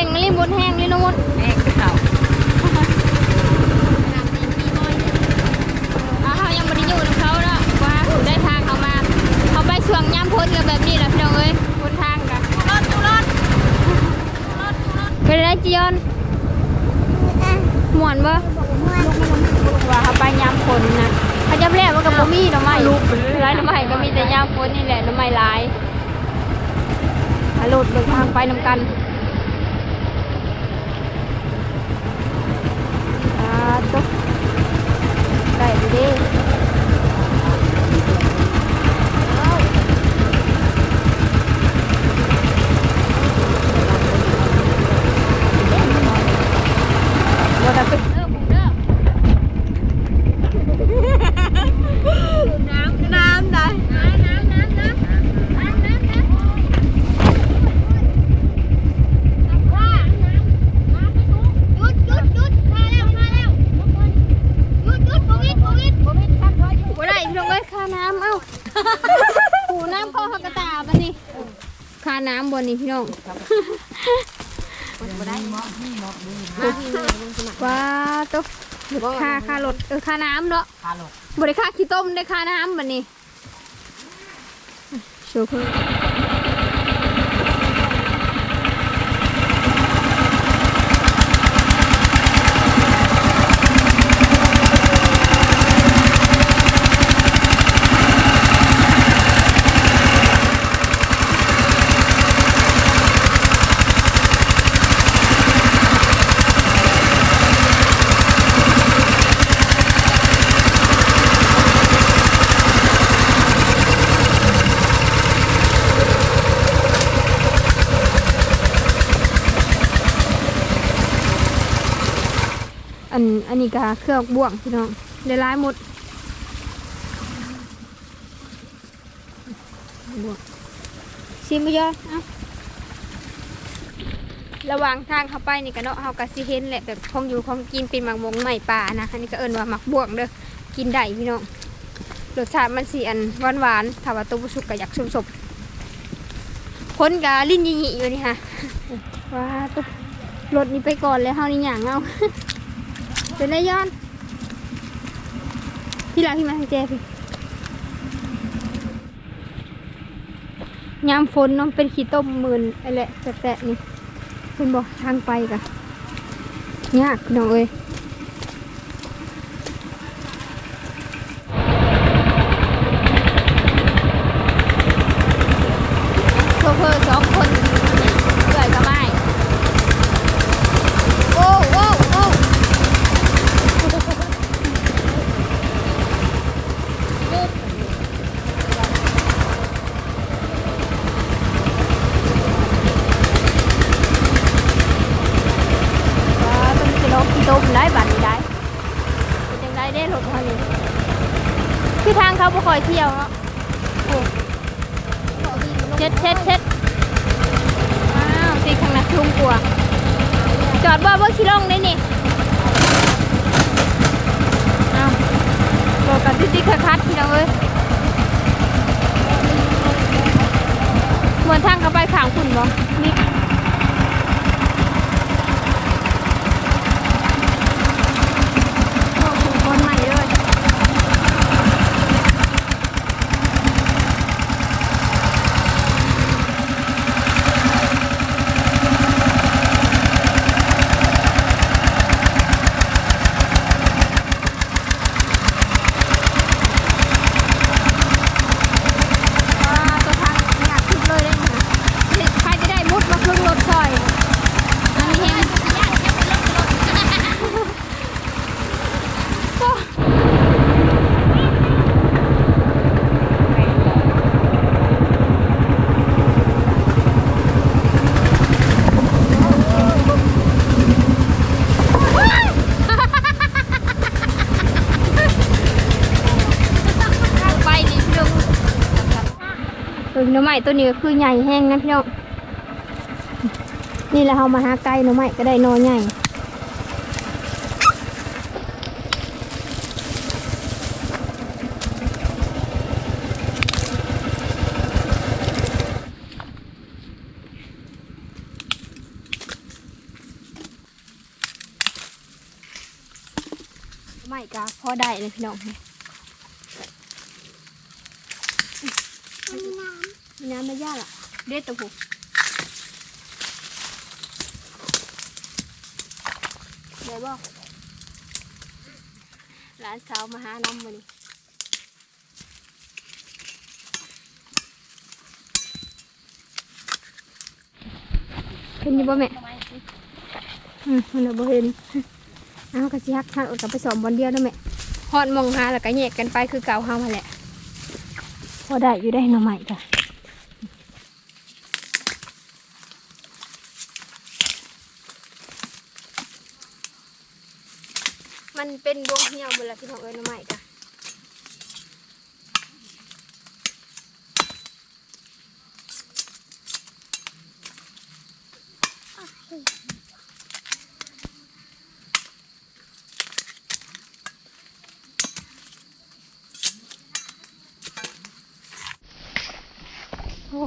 เก่งรีบมุดแห้งนี่นะมุดแม่เข่าน้ำตีพี่น้อยอ่าเขายังไม่ได้อยู่กับเขาเนาะว่าถูได้ทางเขามา เขาไปช่วงย่ำพ้นกันแบบนี้แหละพี่น้องเอ้ยพ้นทางกันรถรถเป็นไรจียอนม่วนบ่ว่าเขาไปย่ำพ้นนะเขาจะแรกว่ากับบ่มีหน่อไม้ไรหน่อไม้ก็มีแต่ย่ำพ้นนี่แหละหน่อไม้หลายอาโหลดเดินทางไปนำกัน อ่าตุ๊กได้ดูดิ บนเป็นเออผมเด้อน้ำน้ำได้น้ำน้ำน้ำน้ำน้ำน้ำน้ำว่าน้ำไม่ถูกหยุดหยุดหยุดมาแล้วมาแล้วหยุดหยุดโควิดโควิดโควิดครับบ่ได้พี่น้องเอ้ยค่าน้ำเอ้าหูน้ำเข้าหักกระตาบัดนี้ค่าน้ำบนนี้พี่น้อง บ่ได้หมอนี่หมอดูมาพี่เลยสมัคร ว้าตุ๊กค่าค่ารถเออค่าน้ำเนาะพาหลดบริค่าขี้ต้มได้ค่าน้ำบันนี้โชว์เพิ่ม นอันนี้ก็เครื่องบ่วงพี่น้องได้ร้ายหมดบ่วงชิมไปยอเอะระหว่างทางเข้าไปนี่ก็เนาะเฮาก็สิเห็นแหละแบบของอยู่ของกินเป็นหมักมงใหม่ป่านะอันนี้ก็เอิ้นว่าหมักบ่วงเด้อกินได้พี่น้องรสชาติมันสิอันหวานๆถ้าว่าตัวบ่สุกก็อยากสมๆคนก็ลิ้นยี่ๆอยู่นี่ค่ะว้าตุ๊รถนี้ไปก่อนเลยเฮานี่หยังเอา เป็นไรย้อน พี่ลาพี่มาให้เจพี่ยามฝนน้องเป็นขี้ต้มมืนอะไรแหละแตะๆนี่คุณบอกทางไปกะยากน้องเอ้ยโชเฟอร์สองคนเอื่อยก็ไม่ โอ้โอ้โอ้ ว้าต้องจะลบที่ต้มได้บัดนี้ได้เป็นยังไงได้รถเขานี่คือทาง เขาบ่คอยเที่ยวเนาะโอ้เช็ดเช็ดเช็ดอ้าวตีข้างหน้าทุ่งกลัวจอดบ่เบิ่งชิลงได้นี่เอาวโลกันติ๊กติ๊กคัดๆพี่น้องเอ้ยเหมือนทางเขาไปขางคุณบ่นี่โอ้โหคนใหม่เลย หน่อไม้ตัวนี้ก็คือใหญ่แห้งนะพี่น้อง นี่แหละเรามาหาไก่หน่อไม้ก็ได้นอใหญ่หน่อไม้ก็พอได้เลยพี่น้อง น้ำไม่ยากอะเด็ดตัวผูเดี๋ยวบอกร้านสาวมาหาน้ำมานี่เห็นยี่บ่แม่อืมมันเลยบ่เห็นเอากระซิฮักทันอดกับไปสอมบอลเดียวนะแม่ฮอดมองหาแล้วก็แยกกันไปคือเก่าเฮามาแหละ พอได้อยู่ได้หน่อใหม่จ้ะ มันเป็นดวงเหี่ยวหมดแล้วพี่น้องเอ้ยน่อใหม่จ้ะโอ้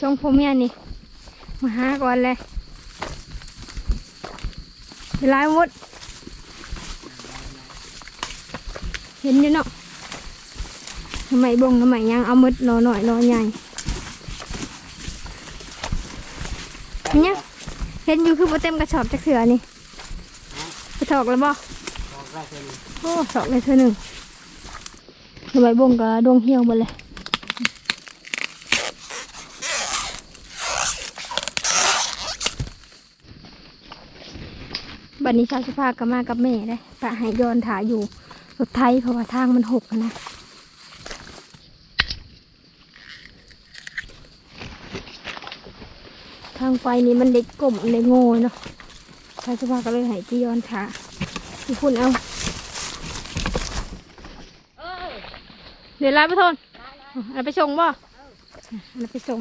ทรงผมเมียนี่ มาหาก่อนเลยเวลาหมด เห็นอยู่เนาะทำไมบงทำไมยังเอามืดรอหน่อยรอใหญ่เนี่ยเห็นอยู่คือโบเต็มกระสอบจะเขือนี่ไปถอกแล้วบ่โอ้ถอกเลยเธอหนึ่งทำไมบงกับดวงเหี่ยวหมดเลยบัดนี้ชาวสุภาพก็มากับแม่ได้ปะห้ย้อนถ่ายอยู่ รถไทยเพราะว่าทางมันหกอะนะทางไฟนี้มันเล็กกลมเล็กโง่เนาะชาวสภาก็เลยใหายจียอนขาที่คุณเอาเออเดี๋ยวลาไปทนเอาไปส่งบ่เอาไปส่ง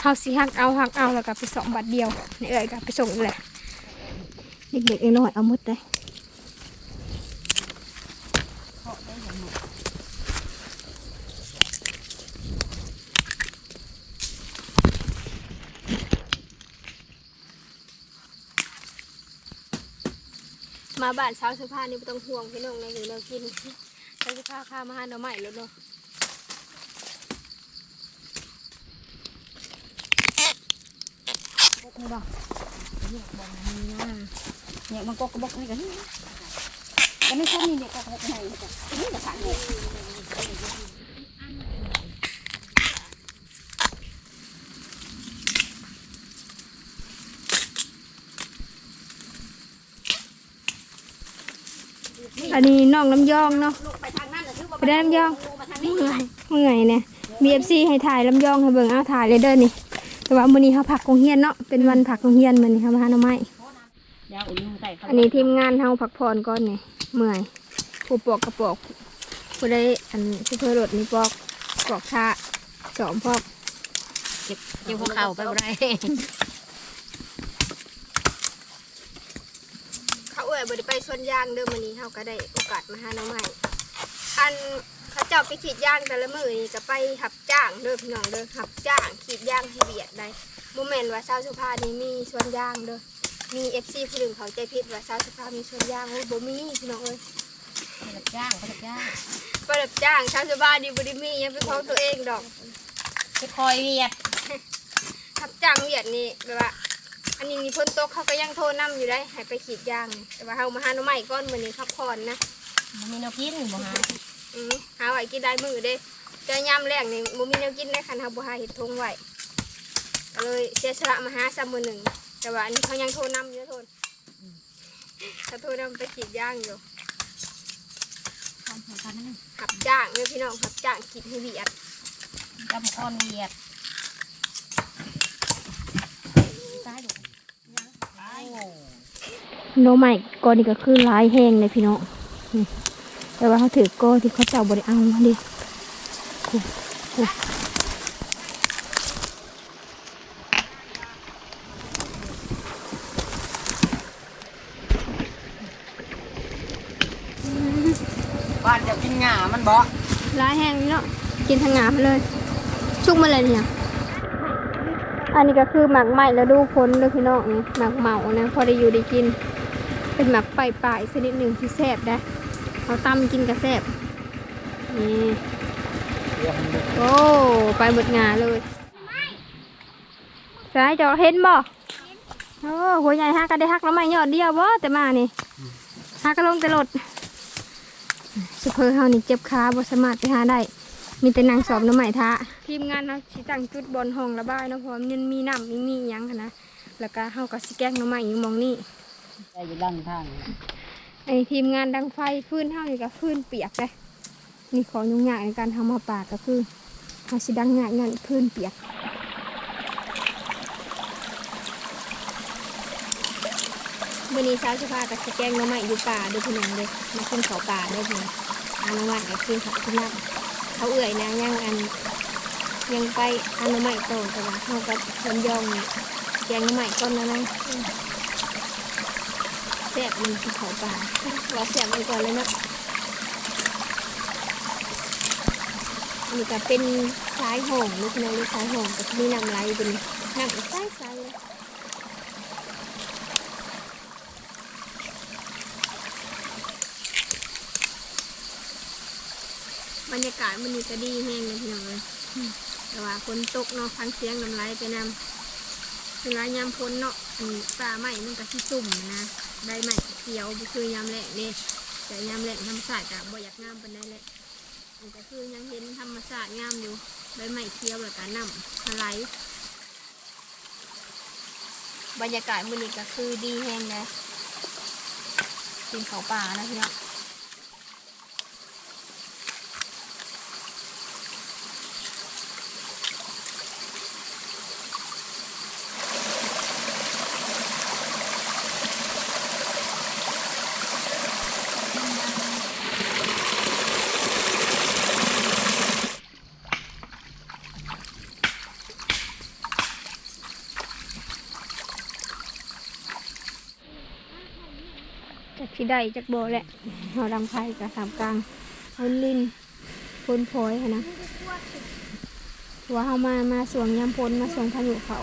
เขาสิหักเอาหักเอาแล้วก็ไปสองบัตรเดียวนี่เอ้ยก็ไปส่งอีกแหละเด็กๆน้อยๆเอาหมดเลย มาบ้านเช้าสุภานี่ไม่ต้องห่วงพี่น้องในอยู่เรากินเช้าสุภาข้ามาหาหน่อใหม่แล้วเนาะนี่บอกเนี่ยบอกนี่นะเนี่ยมันก็กระบอกนี่กันนี่ก็ไม่ใช่นี่เนี่ยก็กระบอกไหนจ้ะนี่จะสั่งเนี่ย อันนี้น้องน้ำยองเนาะลูกไปทางนั้นเลยคือว่าไปได้น้ำยองลูกมาทางนี้เมื่อยเมื่อยเนี่ย BFC ให้ถ่ายลำยองให้เบิ่งเอาถ่ายเลยเด้อนี่ แต่ว่ามื้อนี้เขาผักโรงเรียนเนาะเป็นวันผักโรงเรียนมื้อนี้เขามาหาหน่อไม้เดี๋ยวอุ่นใส่อันนี้ทีมงานเฮาพักผ่อนก่อนนี่เมื่อยผู้ปอกกระปอกผู้ได้อันผู้เพื่อรถนี่ปอกปอกชาสอมพอกเก็บเก็บหัวเข่าไปบ่ได้ เขาเอ่ย บ่ได้ไปสวนยางเด้อมื้อนี้เฮาก็ได้โอกาสมาหาหน่อไม้อันเขาเจ้าไปขีดยางแต่ละมื้อนี่ก็ไปหับจ้างเด้อพี่น้องเด้อหับจ้างขีดยางให้เบียดได้บ่แม่นว่าชาวสุภานี่มีสวนยางเด้อมี FC ผู้หนึงเขาใจผิดว่าชาวสุภามีสวนยางโอ้ยบ่มีพี่น้องเอ้ยเขาจะจ้างเขาจะจ้างบ่ได้จ้างชาวสุภานี่บ่ได้มีหยังเป็นของตัวเองดอกไปคอยเวียดทับจ้างเวียดนี่แบบว่า อันนี้มีพ้นโต๊ะเขาก็ยังโทรนํอยู่ได้ให้ไปขีดยางนี่แต่ว่าเฮามาหาหน่อไม้ก้อนมื้อนี้พักผ่อนนะมันมีแนวกินบ่ฮะอือหาไว้กินได้มื้อเด้เจอยามแรกนี่บ่มีแนวกินได้คันเฮาบ่หาเฮ็ดทงไว้ก็เลยเสียสละมาหาซ้ำมื้อหนึงแต่ว่าอันนี้เขายังโทรนํอยู่นะโทนเขาโทรนํไปขีดยางอยู่ทำเหมือนกันนั่นหับจ้างเด้อพี่น้องหับจ้างขีดให้เวียดจำคอนเวียด โน้ใหม่ก้อนนี้ก็คือลายแห้งเลยพี่น้องแต่ว่าเขาถือก้อนที่เขาเจ้าบริเอามาดิบ้านจะกินงามันบ่ลายแห้งเนาะ กินทั้งงามัเลย ชุกมาเลยเนี่ยอันนี้ก็คือหมักใหม่แล้วดูพ้นเลยพี่น้องหมักเหมาเนี่ยพอได้อยู่ได้กิน เป็นหมักปลายๆชนิดหนึ่งที่แซ่บได้เอาตำกินกับแซ่บนี่โอ้ไปหมดงาเลยสายจอเห็นบ่โอ้หัวใหญ่ฮักก็ได้ฮักแล้วไม่ยอดเดียวบ่แต่มานี่ฮักก็ลงแต่รถสุเพอเฮานี่เจ็บขาบ่สามารถไปหาได้มีแต่นางสอบน้ำใหม่ท้าทีมงานเฮาสิตั้งจุดบอลห้องระบายนะพราะว่ามันมีน้ำมีมีหยังนะแล้วก็เฮาก็สแกงน้ำใหม่อยู่มองนี้ ได้อยู่ดังทางไอทีมงานดังไฟฟื้นเฮานี่ก็ฟื้นเปียกเลยนี่ของยุ่งยากในการทำมาปากก็คือเฮาสิดังงานงานพื้นเปียกวันนี้เช้าสิพากับสแกงน้ำใหม่อยู่ป่าด้วยพี่น้องเลยมาขึ้นเขาป่าด้วยพี่น้องอาน้ำใหม่ก็ขึ้นเขาขึ้นน้ำเขาเอื่อยนะยังอันยังไปอนุมัยโตแต่ว่าเขาก็เพิ่นยองแกงอนุมัยก้นแล้วนะอืม แซ่บมันคือเขาป่าเราแซ่บไปก่อนเลยนะอันนี้ก็เป็นสายห่องลูกน้องลูกสายห่องก็มีน้ำไหลเป็นน้ำใสใสๆเลยบรรยากาศมันนี่ก็ดีแห้งเลยพี่น้องเลยแต่ว่าฝนตกเนาะฟังเสียงน้ำไหลไปนำ เวลายามพ้นเนาะอันปลาไหม้มันก็สิตุ่มนะได้ไหมเขียวคือยามแหลกนี่แต่ยามแหลกธรรมชาติก็บ่อยากงามเปานใดแหละมันก็คือยังเห็นธรรมชาติงามอยู่ใบไม้เขียวแล้วก็น้ำไหลบรรยากาศมือนี้ก็คือดีแฮงเลยกินเขาป่านะพี่เนาะ จากที่ได้จากโบแหละเราดังไฟกับสามกลางพ้นลินพ้นพลอยหั้นนะว่าเขามามาสวงยามพ้นมาสวงพายุเขา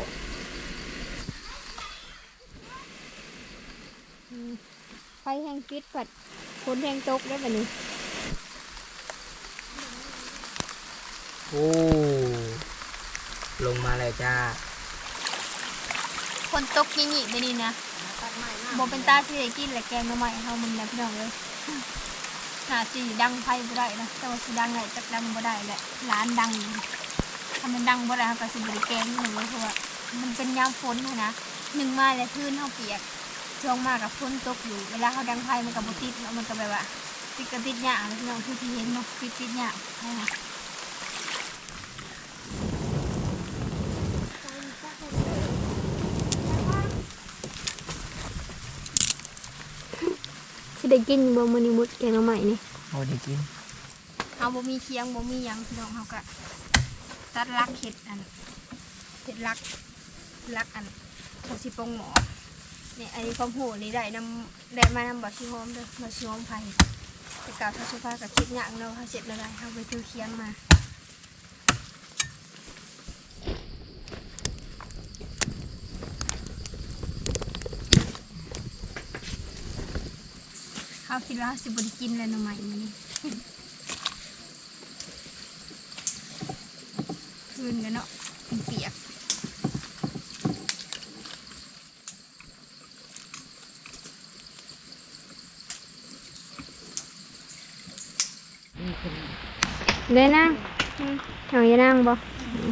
อืมไฟแห้งฟิตผัดพ้นแห้งตกได้แบบนี้ โอ้ ลงมาเลยจ้าคนตกยิ่งๆไปนี่นะโบเป็นตาสิได้กินแหละแกงมาใหม่เขามันแล้วพี่น้องเลยหาสีดังไฟบ่ได้นะแต่ว่าสีดังไหนจักดังบ่ได้แหละร้านดังอยู่ถ้ามันดังบ่ได้เขาก็สิบริแกงหนี่งเลยเพราะว่ามันเป็นยามฝนนะนะหนึ่งมาแล้วพื้นเขาเปียกช่วงมากกับฝนตกอยู่เวลาเขาดังไฟมันกับบ่ติดเนาะมันก็แบบว่าติดกระติดหยาเลยพี่น้องที่ที่เห็นเนาะติดติดหยานะ ได้กินบ่มื้อนี้มุดแกงมาใหม่นี่โอ้ดีกินเอาบ่มีเคียงบ่มีหยังพี่น้องเขาก็ตัดลักเห็ดอันเห็ดลักลักอันเขาสิปงหมอนี่อันนี้ความโหนี่ได้นำได้มานำบ่ชิหอมเด้อบ่ชิหอมไผ่แต่กาวทัศภากับคิดหยังเราเขาเสร็จแล้วได้เขาไปถือเคียงมา เขาคิดว่าเขาสิบ่ได้กินแล้วหน่อไม้มื้นี้คืนกันเนาะเป็นเปียกได้นั่งเอาอย่านั่งบ่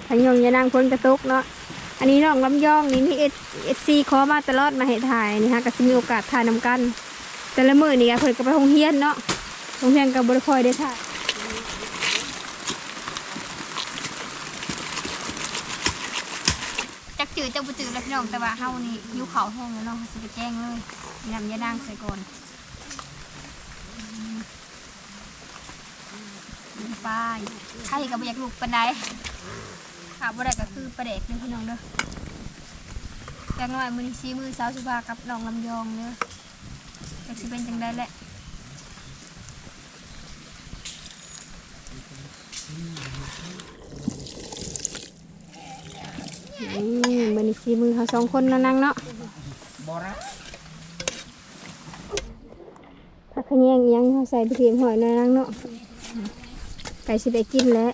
ขันยองอย่านั่งพ้นกระตุกเนาะ อันนี้น้องลำยองนี่นี่เอสเอสซีขอมาตลอดมาให้ถ่ายนี่ฮะก็สิมีโอกาสถ่ายนำกัน แต่ละมือนี่ก็เพิ่นก็ไปโรงเรียนเนาะโรงเรียนก็บ่ได้ค่อยได้ถ่ายจักจืดจักบ่จืดแล้วพี่น้องแต่ว่าเฮานี่ยิ้วเขาแห้งแล้วเนาะสิไปแจ้งเลยนำยานางใส่ก่อนอืมป้ายใครก็บ่อยากลูกปานใดขาบ่ได้ก็คือประเด็กเด้อพี่น้องเด้อจังหน่อยมื้อนี้ซีมือสาวสุภากับน้องลำยองเด้อ ก็จะเป็นจังได้แหละนี่มันอีกสีมือเขาสองคนนั่งนั่งเนาะบอระพักขะแยงยังเขาใส่ไปเทียมหอยนะนั่งเนาะไก่สิได้กินแล้ว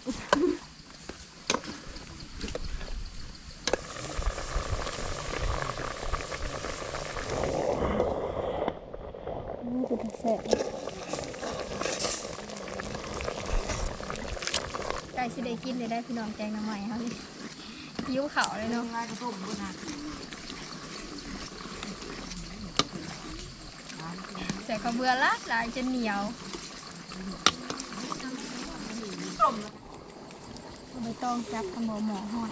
สิได้กินเลยได้พี่น้องแกงน้ำใหม่เขานี่ยิ้วเขาเลยเนาะลายกระทบนน่ะใส่ข้าวเบื่อละลายจะเหนียวไม่ต้องจับขโมหมอหอด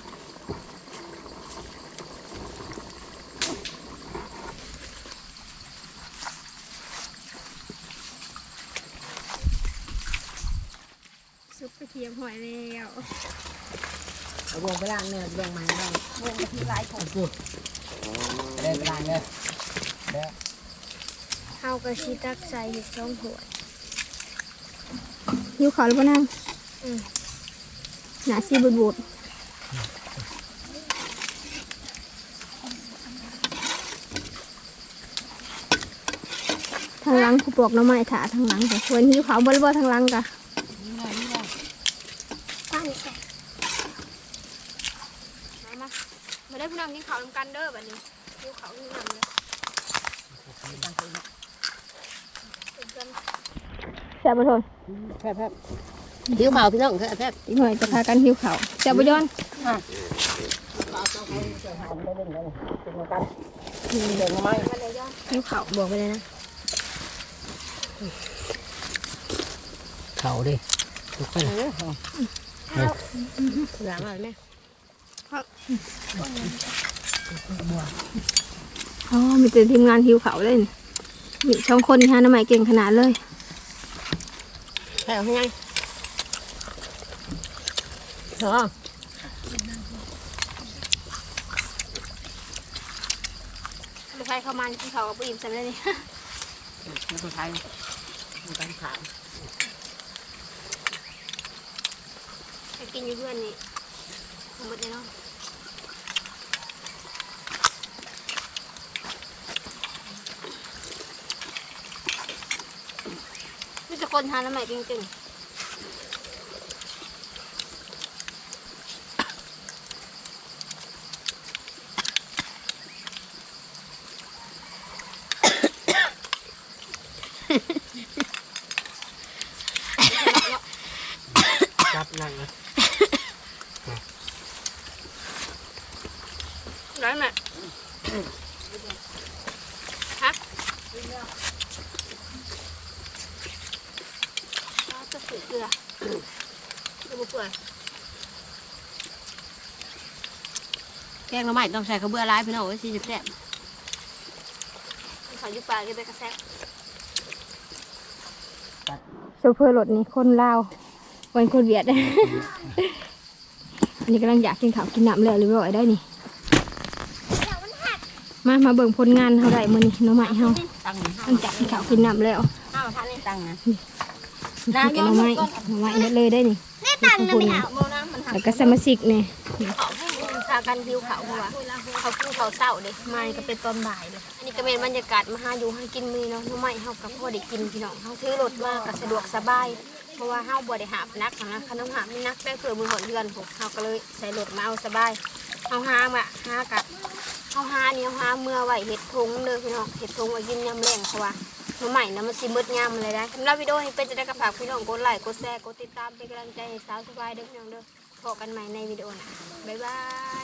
ซุปกระเทียม หอยแล้วเอาวงไปล้างเนื้อแบ่งมาให้บ้างวงกะทิลายของพูดเดินไปล้างเลยเด้อเฮากระชิตักใส่อยู่ช่องหัวหิวขาวหรือเปล่านั่งอืมหนาซีบูดบูดทางหลังกูปลอกหน้ำไม้ถาทางหลังแต่ควรหิวขาวบ่หรือบ่ทางหลังกะ นี่แหละนี่แหละ ตั้งนี่แมามามาได้พี่น้องกิน ข้าวนำกันเด้อบัดนี้หิวขาวหิวนำเลยแซ่บบ่ทนแพบแพบหิวเผาพี่น้องแพบแพบอีกหน่อยจะพากันหิวเขาวจะบย้อนเดินมาไหมหิวเขาวบอกไปเลยนะเขาดิทุกคนเออหลังอะไรแม่ อ๋อมีแต่ทีมงานหิวเขาวเลยนี่มีช่องคนฮะน้ำใหม่เก่งขนาดเลยแพบให้ไงเหรอลูกชายเข้ามากินเขาวกับอิ่มสำเร็จนี่มันคนไทยมันการขายไปกินอยู่เพื่อนนี่หมดเลยเนาะมีแต่ คนทานน้ำใหม่จริงๆจับนั่งนะร้อยไหมฮะเอาจะสืเกลือดูบุเปื่อย แกงละไม้ต้องใส่ข้าวเบื่อลายพี่น้องไว้สี่สิบแซ่บขอยุปลาก็ไปกระแซะโซเฟอร์รถนี่คนลาววันคนเวียดอันนี้กำลังอยากกินข้าวกินน้ำแล้วหรือว่าได้นี่มา มาเบิ่งผลงานเท่าไรมื้อนี้น้องใหม่เฮาตั้งหลังจากกินข้าวกินน้ำแล้วข้าวท่านนี่ตั้งนะนี่ก็น้องใหม่น้องใหม่หมดเลยได้นี่นี่ตังนะไม่เอาโมน้ำมันหักแล้วก็สมาชิกเนี่ยเขาให้พากันหิวเขาหัวเขากินเขาวเศร้าเด็กมานี่ก็เป็นตอนบ่ายเลยอันนี้ก็เป็นบรรยากาศมาหาอยู่ให้กินมือเนาะน้องใหม่เฮากับพ่อได้กินพี่น้องเฮาถือรถมาก็สะดวกสบาย เพราะว่าเฮาบ่ได้หาบนักนะคันต้องหาบไม่นักได้เผื่อมือหอนเดือนผมเฮาก็เลยใส่รถมาเอาสบายเฮาหามาหากะเฮาหานี่เฮาหาเมื่อไว้เห็ดทงเด้อพี่น้องเห็ดทงไว้กินยามแรงเพราะว่าน้องใหม่นะมันสิมืดยามอะไรได้สำหรับวิดีโอนี้เป็นจะได้กระฝากพี่น้องกดไลค์กดแชร์กดติดตามเป็นกำลังใจให้สาวสบายเด้อพี่น้องเด้อพบกันใหม่ในวิดีโอหน้าบ๊ายบาย